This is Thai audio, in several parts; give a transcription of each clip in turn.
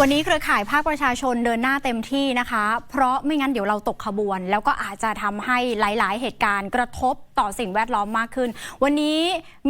วันนี้เครือข่ายภาคประชาชนเดินหน้าเต็มที่นะคะ เพราะไม่งั้นเดี๋ยวเราตกขบวน แล้วก็อาจจะทำให้หลาย ๆ เหตุการณ์กระทบ ต่อสิ่งแวดล้อมมากขึ้น วันนี้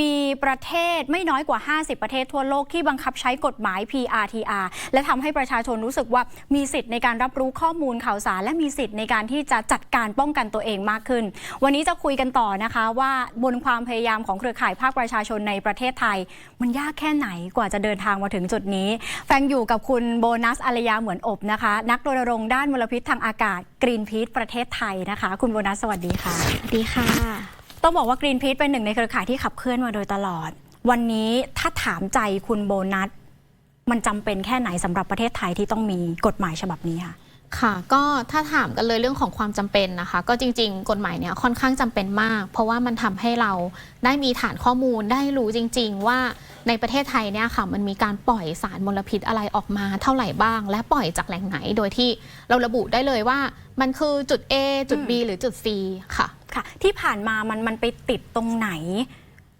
มีประเทศไม่น้อยกว่า 50 ประเทศทั่วโลกที่บังคับใช้กฎหมาย PRTR และทำให้ประชาชนรู้สึกว่ามีสิทธิ์ในการรับรู้ข้อมูลข่าวสาร และมีสิทธิ์ในการที่จะจัดการป้องกันตัวเองมากขึ้น วันนี้จะคุยกันต่อนะคะว่าบนความพยายามของเครือข่ายภาคประชาชนในประเทศไทย มันยากแค่ไหนกว่าจะเดินทางมาถึงจุดนี้ แฟงอยู่กับคุณโบนัสอารยาเหมือนอบนะคะ นักรณรงค์ด้านมลพิษทางอากาศ กรีนพี e ประเทศไทยนะคะ คุณโบนัสสวัสดีค่ะ สวัสดีค่ะ ต้องบอกว่ากรีนพี e เป็นหนึ่งในเครือข่ายที่ขับเคลื่อนมาโดยตลอด วันนี้ถ้าถามใจคุณโบนัส มันจำเป็นแค่ไหนสำหรับประเทศไทยที่ต้องมีกฎหมายฉบับนี้ค่ะ ค่ะก็ถ้าถามกันเลยเรื่องของความจำเป็นนะคะ ก็จริง ๆ กฎหมายเนี่ยค่อนข้างจำเป็นมาก เพราะว่ามันทำให้เราได้มีฐานข้อมูลได้รู้จริง ๆ ว่าในประเทศไทยเนี่ยค่ะมันมีการปล่อยสารมลพิษอะไรออกมาเท่าไหร่บ้าง และปล่อยจากแหล่งไหนโดยที่เราระบุได้เลยว่า มันคือจุด A จุด B หรือจุด C ค่ะ ค่ะ ที่ผ่านมามันมันไปติดตรงไหน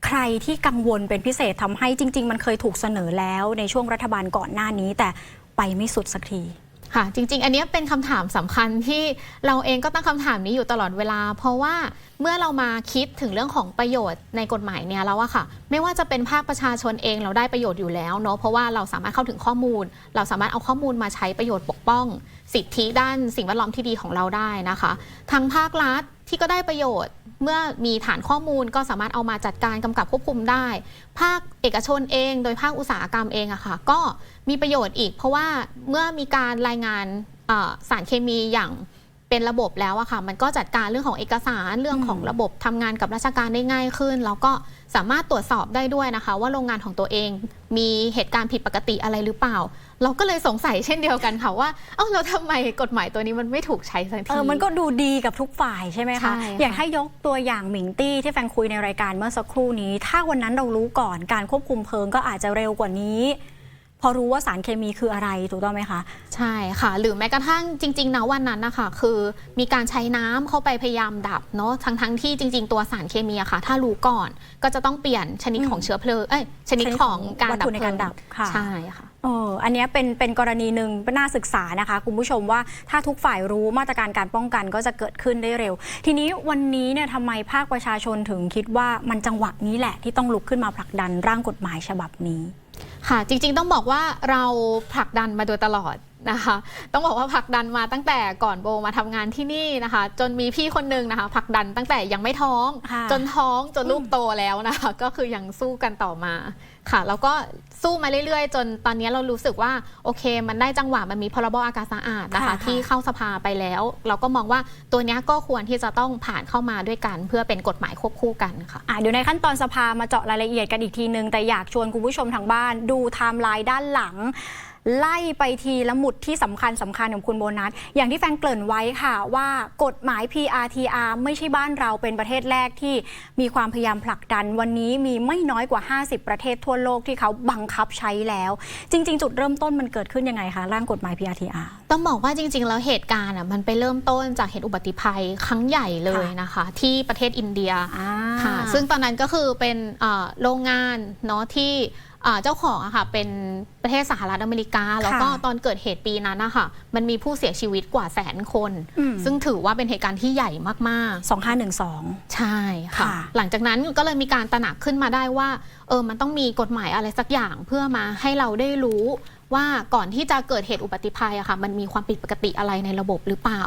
ใครที่กังวลเป็นพิเศษทำให้จริง ๆ มันเคยถูกเสนอแล้วในช่วงรัฐบาลก่อนหน้านี้ แต่ไปไม่สุดสักที ค่ะ จริง ๆ อันนี้เป็นคำถามสำคัญที่เราเองก็ตั้งคำถามนี้อยู่ตลอดเวลา เพราะว่าเมื่อเรามาคิดถึงเรื่องของประโยชน์ในกฎหมายเนี่ยแล้วอะค่ะ ไม่ว่าจะเป็นภาคประชาชนเองเราได้ประโยชน์อยู่แล้วเนาะเพราะว่าเราสามารถเข้าถึงข้อมูล เราสามารถเอาข้อมูลมาใช้ประโยชน์ปกป้อง สิทธิด้านสิ่งแวดล้อมที่ดีของเราได้นะคะทางภาครัฐ ที่ก็ได้ประโยชน์ เมื่อมีฐานข้อมูลก็สามารถเอามาจัดการกำกับควบคุมได้ ภาคเอกชนเอง โดยภาคอุตสาหกรรมเองอะค่ะก็มีประโยชน์อีก เพราะว่าเมื่อมีการรายงานสารเคมีอย่าง เป็นระบบแล้วอะค่ะ มันก็จัดการเรื่องของเอกสารเรื่องของระบบทำงานกับราชการได้ง่ายขึ้น แล้วก็สามารถตรวจสอบได้ด้วยนะคะ ว่าโรงงานของตัวเองมีเหตุการณ์ผิดปกติอะไรหรือเปล่า เราก็เลยสงสัยเช่นเดียวกันค่ะว่า เอ้าเราทำไมกฎหมายตัวนี้มันไม่ถูกใช้สักทีเออมันก็ดูดีกับทุกฝ่ายใช่ไหมใช่คะค่ะอย่างให้ยกตัวอย่างหมิงตี้ที่แฟนคุยในรายการเมื่อสักครู่นี้ ถ้าวันนั้นเรารู้ก่อนการควบคุมเพลิงก็อาจจะเร็วกว่านี้ พอรู้ว่าสารเคมีคืออะไรถูกต้องไหมคะ ใช่ค่ะ หรือแม้กระทั่งจริงๆนะวันนั้นนะคะคือมีการใช้น้ำเข้าไปพยายามดับเนาะทั้งทั้งๆที่จริง ๆ ตัวสารเคมีอะค่ะ ถ้ารู้ก่อนก็จะต้องเปลี่ยนชนิดของเชื้อเพลิงเอ้ยชนิดของการวัตดับถุในเพลิการงดับค่ะใช่ค่ะเอออันเนี้ยเป็นเป็นกรณีหนึ่งน่าศึกษานะคะคุณผู้ชมว่าถ้าทุกฝ่ายรู้มาตรการการป้องกันก็จะเกิดขึ้นได้เร็ว ทีนี้วันนี้เนี่ยทำไมภาคประชาชนถึงคิดว่ามันจังหวะนี้แหละที่ต้องลุกขึ้นมาผลักดันร่างกฎหมายฉบับนี้ ค่ะจริงๆต้องบอกว่าเราผลักดันมาโดยตลอด นะคะ ต้องบอกว่าผลักดันมาตั้งแต่ก่อนโบมาทำงานที่นี่นะคะ จนมีพี่คนหนึงนะคะผลักดันตั้งแต่ยังไม่ท้องค่ะจนท้องจนลูกโตแล้วนะคะ ก็คือยังสู้กันต่อมาค่ะ แล้วก็สู้มาเรื่อยๆ จนตอนนี้เรารู้สึกว่าโอเค มันได้จังหวะมันมีพรบอากาศสะอาดนะคะค่ะที่เข้าสภาไปแล้ว เราก็มองว่าตัวเนี้ยก็ควรที่จะต้องผ่านเข้ามาด้วยกัน เพื่อเป็นกฎหมายควบคู่กันค่ะอะเดี๋ยวในขั้นตอนสภามาเจาะรายละเอียดกันอีกทีนึงแต่อยากชวนคุณผู้ชมทางบ้านดูไทม์ไลน์ด้านหลัง ไล่ไปทีละหมุดที่สำคัญสำคัญของคุณโบนัส อย่างที่แฟนเกริ่นไว้ค่ะว่ากฎหมาย PRTR ไม่ใช่บ้านเราเป็นประเทศแรกที่มีความพยายามผลักดัน วันนี้มีไม่น้อยกว่า 50 ประเทศทั่วโลกที่เขาบังคับใช้แล้ว จริง ๆ จุดเริ่มต้นมันเกิดขึ้นยังไงคะร่างกฎหมาย PRTR ต้องบอกว่าจริง ๆ แล้วเหตุการณ์อะมันไปเริ่มต้นจากเหตุอุบัติภัยครั้งใหญ่เลยนะคะ ที่ประเทศอินเดียอ่าค่ะซึ่งตอนนั้นก็คือเป็นเอ่อโรงงานเนาะที่ เอ่อเจ้าของอะค่ะเป็นประเทศสหรัฐอเมริกา แล้วก็ตอนเกิดเหตุปีนั้นนะคะมันมีผู้เสียชีวิตกว่าแสนคนอืมซึ่งถือว่าเป็นเหตุการณ์ที่ใหญ่มากๆ 2512 ใช่ค่ะค่ะ หลังจากนั้นก็เลยมีการตระหนักขึ้นมาได้ว่าเออมันต้องมีกฎหมายอะไรสักอย่างเพื่อมาให้เราได้รู้ว่าก่อนที่จะเกิดเหตุอุบัติภัยอะค่ะมันมีความผิดปกติอะไรในระบบหรือเปล่า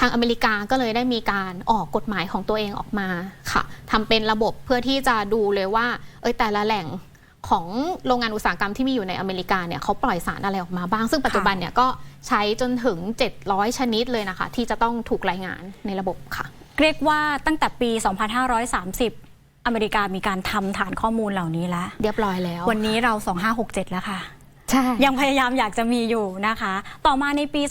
ทางอเมริกาก็เลยได้มีการออกกฎหมายของตัวเองออกมาค่ะทำเป็นระบบเพื่อที่จะดูเลยว่า เอยแต่ละแหล่ง ของโรงงานอุตสาหกรรมที่มีอยู่ในอเมริกาเนี่ยเขาปล่อยสารอะไรออกมาบ้าง ซึ่งปัจจุบันเนี่ยก็ใช้จนถึง 700 ชนิดเลยนะคะ ที่จะต้องถูกรายงานในระบบค่ะ เรียกว่าตั้งแต่ปี 2530 อเมริกามีการทำฐานข้อมูลเหล่านี้แล้ว เรียบร้อยแล้ว วันนี้เรา 2567 แล้วค่ะใช่ยังพยายามอยากจะมีอยู่นะคะ ต่อมาในปี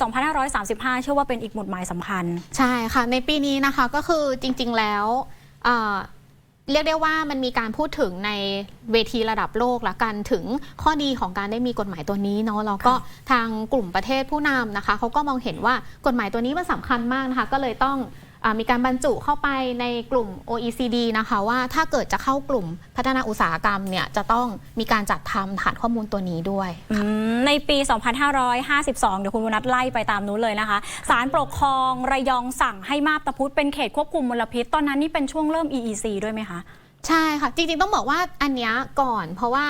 2535 เชื่อว่าเป็นอีกหมุดหมายสำคัญ ใช่ค่ะ ในปีนี้นะคะก็คือจริง ๆ แล้ว เอ่อเรียกได้ว่ามันมีการพูดถึงในเวทีระดับโลกละกันถึงข้อดีของการได้มีกฎหมายตัวนี้เนาะแล้วก็ทางกลุ่มประเทศผู้นำนะคะเขาก็มองเห็นว่ากฎหมายตัวนี้มันสำคัญมากนะคะ ก็เลยต้องอ่า มีการบรรจุเข้าไปในกลุ่ม OECD นะคะว่าถ้าเกิดจะเข้ากลุ่มพัฒนาอุตสาหกรรมเนี่ยจะต้องมีการจัดทำฐานข้อมูลตัวนี้ด้วยอืมในปี 2552 เดี๋ยวคุณวนัทไล่ไปตามนู้นเลยนะคะศาลปกครองระยองสั่งให้มาบตาพุธเป็นเขตควบคุมมลพิษ ตอนนั้นนี่เป็นช่วงเริ่ม EEC ด้วยไหมคะ ใช่ค่ะ จริงๆต้องบอกว่าอันเนี้ยก่อนเพราะว่า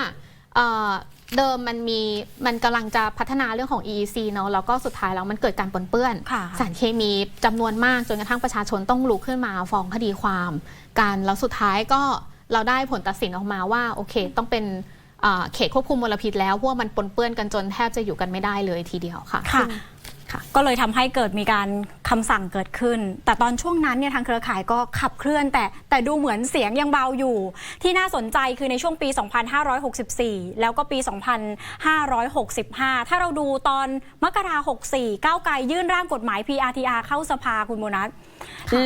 เอ่อเดิมมันมีมันกำลังจะพัฒนาเรื่องของ EEC เนาะแล้วก็สุดท้ายแล้วมันเกิดการปนเปื้อน ค่ะสารเคมีจำนวนมากจนกระทั่งประชาชนต้องลุกขึ้นมาฟ้องคดีความกันแล้วสุดท้ายก็เราได้ผลตัดสินออกมาว่าโอเค ต้องเป็นเอ่อเขตควบคุมมลพิษแล้วเพราะว่ามันปนเปื้อนกันจนแทบจะอยู่กันไม่ได้เลยทีเดียวค่ะ ค่ะ ซึ่งค่ะ ก็เลยทำให้เกิดมีการคำสั่งเกิดขึ้น แต่ตอนช่วงนั้นเนี่ยทางเครือข่ายก็ขับเคลื่อน แต่แต่ดูเหมือนเสียงยังเบาอยู่ ที่น่าสนใจคือในช่วงปี 2564 แล้วก็ปี 2565 ถ้าเราดูตอนมกราคม64 ก้าวไกลยื่นร่างกฎหมาย PRTR เข้าสภาคุณโมนัส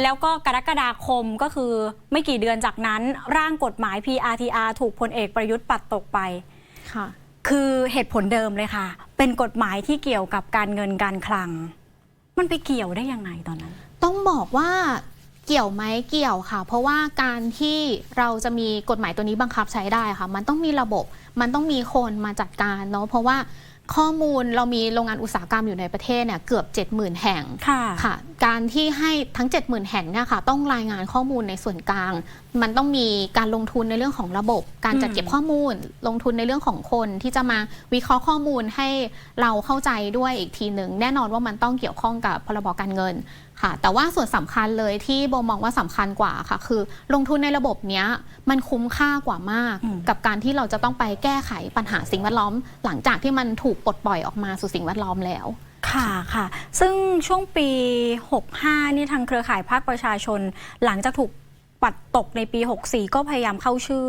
แล้วก็กรกฎาคมก็คือไม่กี่เดือนจากนั้นร่างกฎหมาย PRTR ถูกพลเอกประยุทธ์ปัดตกไปค่ะคือเหตุผลเดิมเลยค่ะ เป็นกฎหมายที่เกี่ยวกับการเงินการคลัง มันไปเกี่ยวได้ยังไงตอนนั้น ต้องบอกว่าเกี่ยวไหมเกี่ยวค่ะ เพราะว่าการที่เราจะมีกฎหมายตัวนี้บังคับใช้ได้ค่ะ มันต้องมีระบบ มันต้องมีคนมาจัดการเนาะเพราะว่า ข้อมูลเรามีโรงงานอุตสาหกรรมอยู่ในประเทศเนี่ยเกือบ 70,000 แห่งค่ะค่ะการที่ให้ทั้ง 70,000 แห่งเนี่ยค่ะต้องรายงานข้อมูลในส่วนกลาง มันต้องมีการลงทุนในเรื่องของระบบ การจัดเก็บข้อมูล ลงทุนในเรื่องของคนที่จะมาวิเคราะห์ข้อมูลให้เราเข้าใจด้วยอีกทีหนึ่งแน่นอนว่ามันต้องเกี่ยวข้องกับพรบการเงินค่ะ แต่ว่าส่วนสำคัญเลยที่โบมองว่าสำคัญกว่าค่ะ คือลงทุนในระบบเนี้ยมันคุ้มค่ากว่ามากมกับการที่เราจะต้องไปแก้ไขปัญหาสิ่งแวดล้อม หลังจากที่มันถูกปลดปล่อยออกมาสู่สิ่งแวดล้อมแล้วค่ะค่ะ ซึ่งช่วงปี 65 นี่ทางเครือข่ายภาคประชาชน หลังจากถูกปัดตกในปี 64 ก็พยายามเข้าชื่อ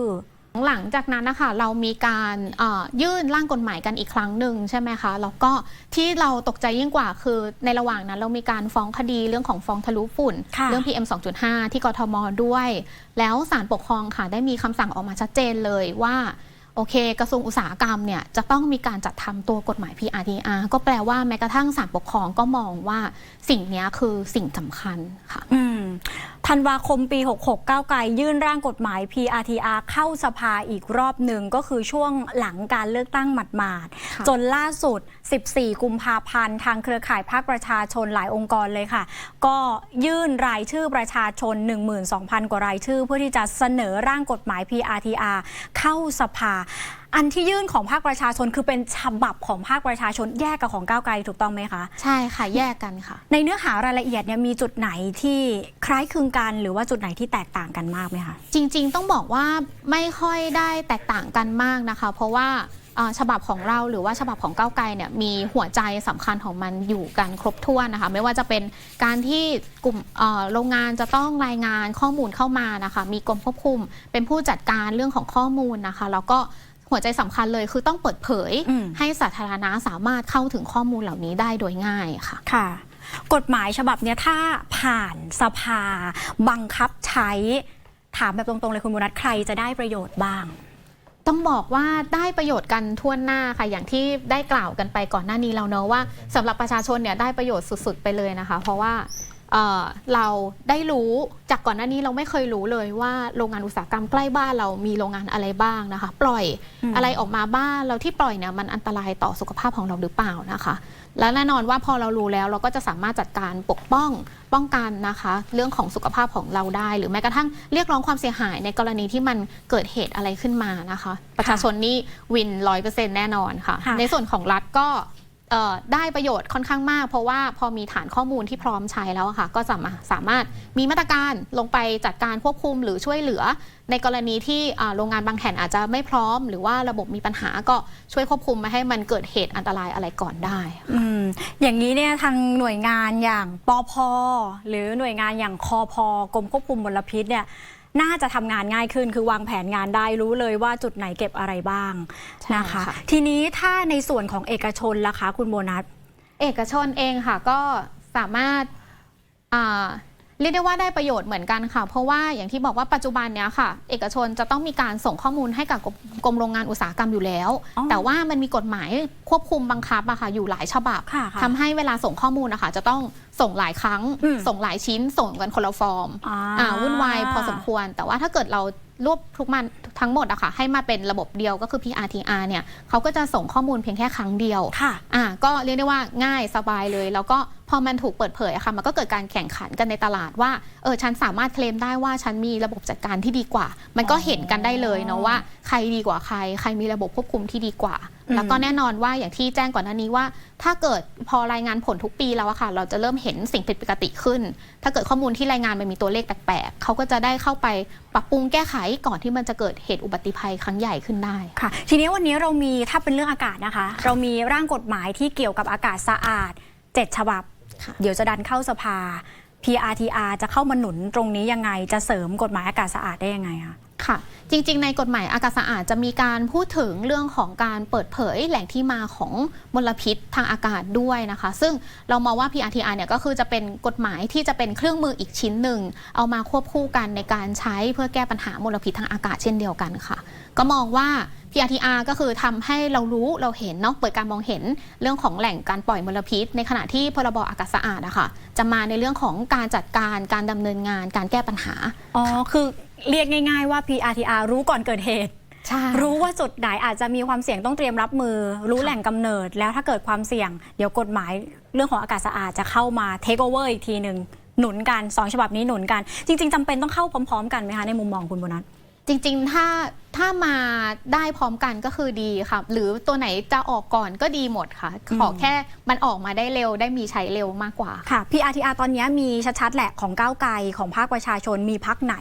หลังจากนั้นนะคะเรามีการเอ่อยื่นร่างกฎหมายกันอีกครั้งหนึ่งใช่ไหมคะแล้วก็ที่เราตกใจยิ่งกว่าคือในระหว่างนั้นเรามีการฟ้องคดีเรื่องของฟ้องทะลุฝุ่นค่ะเรื่อง PM 2.5 ที่กทมด้วย แล้วศาลปกครองค่ะได้มีคำสั่งออกมาชัดเจนเลยว่า โอเค กระทรวงอุตสาหกรรมเนี่ยจะต้องมีการจัดทำตัวกฎหมาย PRTR ก็แปลว่าแม้กระทั่งศาลปกครองก็มองว่าสิ่งเนี้ยคือสิ่งสำคัญค่ะอืมธันวาคมปี 66 ก้าวไกลยื่นร่างกฎหมาย PRTR เข้าสภาอีกรอบหนึ่งก็คือช่วงหลังการเลือกตั้งหมาดค่ะๆจนล่าสุด 14 กุมภาพันธ์ ทางเครือข่ายภาคประชาชนหลายองค์กรเลยค่ะ ก็ยื่นรายชื่อประชาชน 12,000 กว่ารายชื่อ เพื่อที่จะเสนอร่างกฎหมาย PRTR เข้าสภาอันที่ยื่นของภาคประชาชนคือเป็นฉบับของภาคประชาชนแยกกับของก้าวไกลถูกต้องไหมคะ ใช่ค่ะแยกกันค่ะ ในเนื้อหารายละเอียดเนี่ยมีจุดไหนที่คล้ายคลึงกัน หรือว่าจุดไหนที่แตกต่างกันมากไหมคะ จริง ๆ ต้องบอกว่าไม่ค่อยได้แตกต่างกันมากนะคะ เพราะว่าเอ่อ ฉบับของเราหรือว่าฉบับของก้าวไกลเนี่ยมีหัวใจสำคัญของมันอยู่กันครบถ้วนนะคะ ไม่ว่าจะเป็นการที่กลุ่มเอ่อโรงงานจะต้องรายงานข้อมูลเข้ามานะคะ มีกรมควบคุม เป็นผู้จัดการเรื่องของข้อมูลนะคะ แล้วก็หัวใจสำคัญเลยคือต้องเปิดเผยอืมให้สาธารณะสามารถเข้าถึงข้อมูลเหล่านี้ได้โดยง่ายค่ะค่ะ กฎหมายฉบับเนี้ยถ้าผ่านสภา บังคับใช้ถามแบบตรงๆเลยคุณบุนัทใครจะได้ประโยชน์บ้าง ต้องบอกว่าได้ประโยชน์กันทั่วหน้าค่ะ อย่างที่ได้กล่าวกันไปก่อนหน้านี้แล้วเนอะว่าสำหรับประชาชนเนี่ยได้ประโยชน์สุด ๆ ไปเลยนะคะ เพราะว่า เอ่อเราได้รู้จากก่อนหน้านี้เราไม่เคยรู้เลยว่าโรงงานอุตสาหกรรมใกล้บ้านเรามีโรงงานอะไรบ้างนะคะ ปล่อยอืมอะไรออกมาบ้างเราที่ปล่อยเนี่ยมันอันตรายต่อสุขภาพของเราหรือเปล่านะคะ และแน่นอนว่าพอเรารู้แล้วเราก็จะสามารถจัดการปกป้องป้องกันนะคะ เรื่องของสุขภาพของเราได้ หรือแม้กระทั่งเรียกร้องความเสียหายในกรณีที่มันเกิดเหตุอะไรขึ้นมานะคะ ประชาชนนี่วินร้อยเปอร์เซ็นต์แน่นอนค่ะค่ะในส่วนของรัฐก็เอ่อ ได้ประโยชน์ค่อนข้างมาก เพราะว่าพอมีฐานข้อมูลที่พร้อมใช้แล้วค่ะ ก็สามารถสามารถมีมาตรการลงไปจัดการควบคุมหรือช่วยเหลือ ในกรณีที่โรงงานบางแห่งอาจจะไม่พร้อม หรือว่าระบบมีปัญหาก็ช่วยควบคุมไม่ให้มันเกิดเหตุอันตรายอะไรก่อนได้ออย่างนี้เนี่ยทางหน่วยงานอย่างปอพหรือหน่วยงานอย่างคอพกรมควบคุมมลพิษเนี่ย น่าจะทำงานง่ายขึ้น คือวางแผนงานได้รู้เลยว่าจุดไหนเก็บอะไรบ้างใช่นะคะค่ะทีนี้ถ้าในส่วนของเอกชนล่ะคะ คุณโบนัส เอกชนเองค่ะก็สามารถอ่า เรียกได้ว่าได้ประโยชน์เหมือนกันค่ะ เพราะว่าอย่างที่บอกว่าปัจจุบันเนี้ยค่ะ เอกชนจะต้องมีการส่งข้อมูลให้กับกรมกรมโรงงานอุตสาหกรรมอยู่แล้วอ๋อแต่ว่ามันมีกฎหมายควบคุมบังคับอะค่ะอยู่หลายฉบับค่ะค่ะทำให้เวลาส่งข้อมูลนะคะจะต้องส่งหลายครั้งอืมส่งหลายชิ้น ส่งกันคนละฟอร์มอ่าอ่าวุ่นวายพอสมควร แต่ว่าถ้าเกิดเรา รวบทุกมันทั้งหมดอะค่ะให้มาเป็นระบบเดียวก็คือ PRTR เนี่ยเขาก็จะส่งข้อมูลเพียงแค่ครั้งเดียวค่ะอ่าก็เรียกได้ว่าง่ายสบายเลย แล้วก็พอมันถูกเปิดเผยอะค่ะมันก็เกิดการแข่งขันกันในตลาดว่าเออฉันสามารถเคลมได้ว่าฉันมีระบบจัดการที่ดีกว่า มันก็เห็นกันได้เลยเนาะว่าใครดีกว่าใคร ใครมีระบบควบคุมที่ดีกว่าอืม แล้วก็แน่นอนว่าอย่างที่แจ้งก่อนหน้านี้ว่า ถ้าเกิดพอรายงานผลทุกปีแล้วอะค่ะ เราจะเริ่มเห็นสิ่งผิดปกติขึ้น ถ้าเกิดข้อมูลที่รายงานมันมีตัวเลขแปลกๆเขาก็จะได้เข้าไปปรับปรุงแก้ไขก่อนที่มันจะเกิดเหตุอุบัติภัยครั้งใหญ่ขึ้นได้ค่ะ ทีนี้วันนี้เรามีถ้าเป็นเรื่องอากาศนะคะ เรามีร่างกฎหมายที่เกี่ยวกับอากาศสะอาด7ฉบับค่ะเดี๋ยวจะดันเข้าสภา PRTR จะเข้ามาหนุนตรงนี้ยังไงจะเสริมกฎหมายอากาศสะอาดได้ยังไงคะ ค่ะ จริง ๆ ในกฎหมายอากาศสะอาดจะมีการพูดถึงเรื่องของการเปิดเผยแหล่งที่มาของมลพิษทางอากาศด้วยนะคะ ซึ่งเรามองว่า PRTR เนี่ยก็คือจะเป็นกฎหมายที่จะเป็นเครื่องมืออีกชิ้นหนึ่ง เอามาควบคู่กันในการใช้เพื่อแก้ปัญหามลพิษทางอากาศเช่นเดียวกันค่ะ ก็มองว่า PRTR ก็คือทำให้เรารู้เราเห็นเนาะเปิดการมองเห็นเรื่องของแหล่งการปล่อยมลพิษ ในขณะที่พรบอากาศสะอาดอะค่ะจะมาในเรื่องของการจัดการการดำเนินงานการแก้ปัญหาอ๋อคือ เรียกง่ายๆว่า PRTR รู้ก่อนเกิดเหตุ ใช่ รู้ว่าจุดไหนอาจจะมีความเสี่ยงต้องเตรียมรับมือ รู้ค่ะแหล่งกำเนิด แล้วถ้าเกิดความเสี่ยง เดี๋ยวกฎหมายเรื่องของอากาศสะอาดจะเข้ามาเทคโอเวอร์อีกทีหนึ่งหนุนกันสองฉบับนี้หนุนกัน จริง ๆจำเป็นต้องเข้าพร้อม ๆ กันไหมคะในมุมมองคุณโบนัส จริงๆ ถ้าถ้ามาได้พร้อมกันก็คือดีค่ะ หรือตัวไหนจะออกก่อนก็ดีหมดค่ะ ขอแค่มันออกมาได้เร็วได้มีใช้เร็วมากกว่า ค่ะ PRTR ตอนนี้มีชัดๆ แหละของก้าวไกลของภาคประชาชนมีพักไหน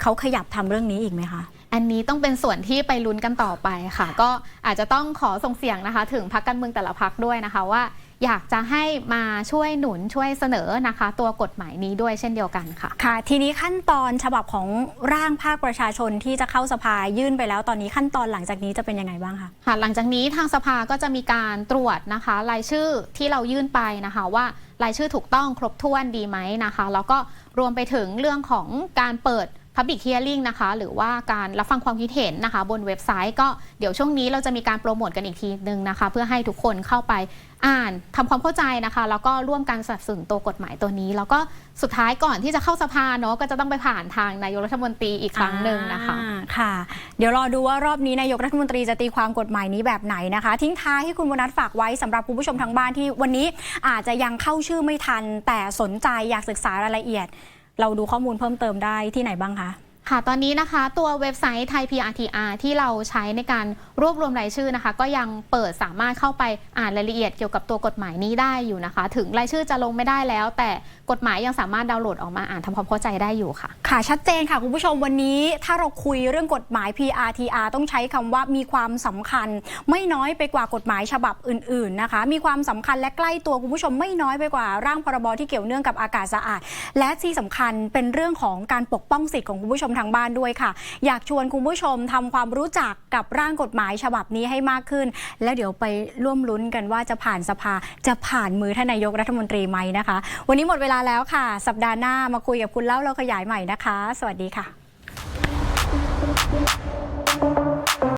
เขาขยับทำเรื่องนี้อีกไหมคะอันนี้ต้องเป็นส่วนที่ไปลุ้นกันต่อไปค่ะ ก็อาจจะต้องขอส่งเสียงนะคะ ถึงพักการเมืองแต่ละพักด้วยนะคะว่า อยากจะให้มาช่วยหนุนช่วยเสนอนะคะ ตัวกฎหมายนี้ด้วยเช่นเดียวกันค่ะ ค่ะ ทีนี้ขั้นตอนฉบับของร่างภาคประชาชนที่จะเข้าสภายื่นไปแล้วตอนนี้ขั้นตอนหลังจากนี้จะเป็นยังไงบ้างคะค่ะ หลังจากนี้ทางสภาก็จะมีการตรวจนะคะรายชื่อที่เรายื่นไปนะคะว่ารายชื่อถูกต้องครบถ้วนดีไหมนะคะ แล้วก็รวมไปถึงเรื่องของการเปิด Public Hearing นะคะ หรือว่าการรับฟังความคิดเห็นนะคะ บนเว็บไซต์ก็เดี๋ยวช่วงนี้เราจะมีการโปรโมทกันอีกทีนึงนะคะ เพื่อให้ทุกคนเข้าไปอ่านทำความเข้าใจนะคะ แล้วก็ร่วมกันสนับสนุนตัวกฎหมายตัวนี้ แล้วก็สุดท้ายก่อนที่จะเข้าสภาเนาะก็จะต้องไปผ่านทางนายกรัฐมนตรีอีกครั้งหนึ่งนะคะค่ะ เดี๋ยวรอดูว่ารอบนี้นายกรัฐมนตรีจะตีความกฎหมายนี้แบบไหนนะคะ ทิ้งท้ายให้คุณวนัทฝากไว้สำหรับคุณผู้ชมทางบ้านที่วันนี้อาจจะยังเข้าชื่อไม่ทัน แต่สนใจอยากศึกษารายละเอียด เราดูข้อมูลเพิ่มเติมได้ที่ไหนบ้างคะ ค่ะ ตอนนี้นะคะตัวเว็บไซต์ไทย PRTR ที่เราใช้ในการรวบรวมรายชื่อนะคะ ก็ยังเปิดสามารถเข้าไปอ่านรายละเอียดเกี่ยวกับตัวกฎหมายนี้ได้อยู่นะคะ ถึงรายชื่อจะลงไม่ได้แล้ว แต่กฎหมายยังสามารถดาวน์โหลดออกมาอ่านทำความเข้าใจได้อยู่ค่ะ ค่ะชัดเจนค่ะคุณผู้ชมวันนี้ถ้าเราคุยเรื่องกฎหมาย PRTR ต้องใช้คำว่ามีความสำคัญ ไม่น้อยไปกว่ากฎหมายฉบับอื่น ๆนะคะ มีความสำคัญและใกล้ตัวคุณผู้ชมไม่น้อยไปกว่าร่างพรบที่เกี่ยวเนื่องกับอากาศสะอาด และที่สำคัญเป็นเรื่องของการปกป้องสิทธิ์ของคุณผู้ชมทางบ้านด้วยค่ะ อยากชวนคุณผู้ชมทำความรู้จักกับร่างกฎหมายฉบับนี้ให้มากขึ้น แล้วเดี๋ยวไปร่วมลุ้นกันว่าจะผ่านสภาจะผ่านมือท่านนายกรัฐมนตรีไหมนะคะ วันนี้หมดเวลาแล้วค่ะ สัปดาห์หน้ามาคุยกับคุณเล่าเราขยายใหม่นะคะ สวัสดีค่ะ